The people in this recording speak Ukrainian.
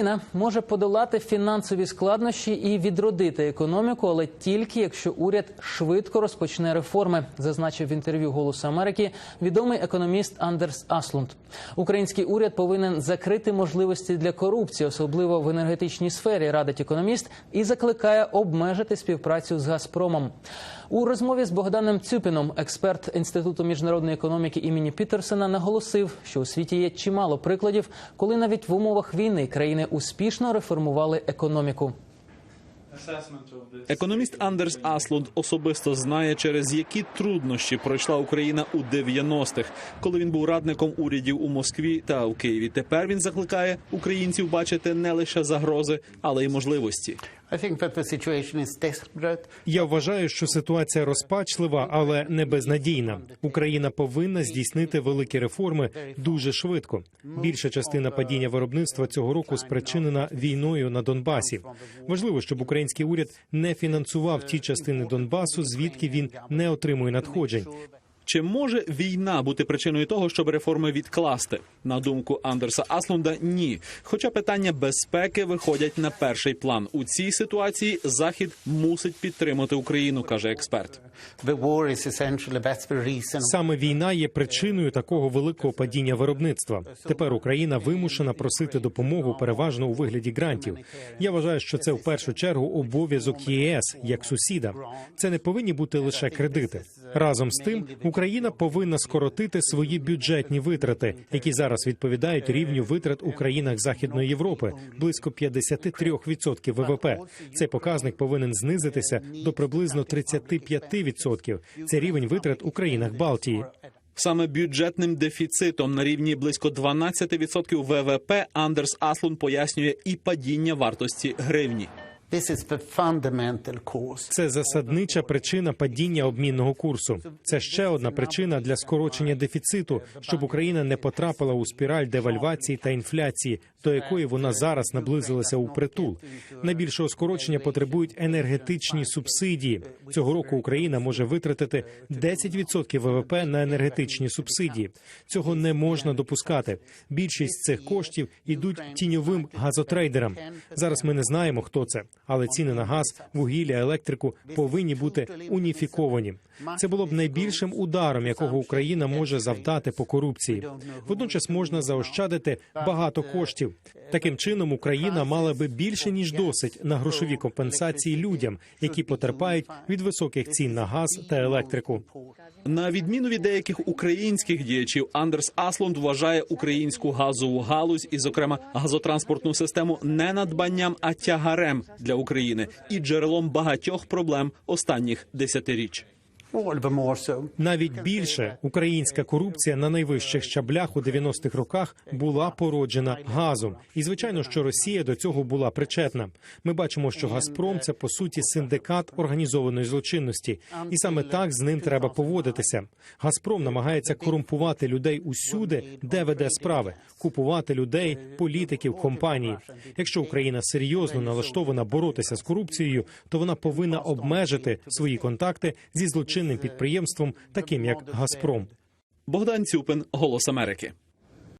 Україна може подолати фінансові складнощі і відродити економіку, але тільки якщо уряд швидко розпочне реформи, зазначив в інтерв'ю «Голосу Америки» відомий економіст Андерс Аслунд. Український уряд повинен закрити можливості для корупції, особливо в енергетичній сфері, радить економіст, і закликає обмежити співпрацю з Газпромом. У розмові з Богданом Цюпіном, експерт інституту міжнародної економіки імені Пітерсена, наголосив, що у світі є чимало прикладів, коли навіть в умовах війни країни успішно реформували економіку. Економіст Андерс Аслунд особисто знає, через які труднощі пройшла Україна у 90-х, коли він був радником урядів у Москві та у Києві. Тепер він закликає українців бачити не лише загрози, але й можливості. Я вважаю, що ситуація розпачлива, але не безнадійна. Україна повинна здійснити великі реформи дуже швидко. Більша частина падіння виробництва цього року спричинена війною на Донбасі. Важливо, щоб український уряд не фінансував ті частини Донбасу, звідки він не отримує надходжень. Чи може війна бути причиною того, щоб реформи відкласти? На думку Андерса Аслунда, ні. Хоча питання безпеки виходять на перший план. У цій ситуації Захід мусить підтримати Україну, каже експерт. Саме війна є причиною такого великого падіння виробництва. Тепер Україна вимушена просити допомогу переважно у вигляді грантів. Я вважаю, що це в першу чергу обов'язок ЄС як сусіда. Це не повинні бути лише кредити. Разом з тим, Україна повинна скоротити свої бюджетні витрати, які зараз відповідають рівню витрат у країнах Західної Європи близько 53% ВВП. Цей показник повинен знизитися до приблизно 35%. Це рівень витрат у країнах Балтії. Саме бюджетним дефіцитом на рівні близько 12% ВВП Андерс Аслун пояснює і падіння вартості гривні. Це засаднича причина падіння обмінного курсу. Це ще одна причина для скорочення дефіциту, щоб Україна не потрапила у спіраль девальвації та інфляції, до якої вона зараз наблизилася у притул. Найбільшого скорочення потребують енергетичні субсидії. Цього року Україна може витратити 10% ВВП на енергетичні субсидії. Цього не можна допускати. Більшість цих коштів ідуть тіньовим газотрейдерам. Зараз ми не знаємо, хто це, але ціни на газ, вугілля, електрику повинні бути уніфіковані. Це було б найбільшим ударом, якого Україна може завдати по корупції. Водночас можна заощадити багато коштів. Таким чином Україна мала би більше ніж досить на грошові компенсації людям, які потерпають від високих цін на газ та електрику. На відміну від деяких українських діячів, Андерс Аслунд вважає українську газову галузь і, зокрема, газотранспортну систему не надбанням, а тягарем для України і джерелом багатьох проблем останніх десятиріч. Навіть більше українська корупція на найвищих щаблях у 90-х роках була породжена газом, і звичайно, що Росія до цього була причетна. Ми бачимо, що Газпром це по суті синдикат організованої злочинності, і саме так з ним треба поводитися. Газпром намагається корумпувати людей усюди, де веде справи, купувати людей, політиків, компанії. Якщо Україна серйозно налаштована боротися з корупцією, то вона повинна обмежити свої контакти зі злочинним підприємством, таким як Газпром. Богдан Цюпин, Голос Америки.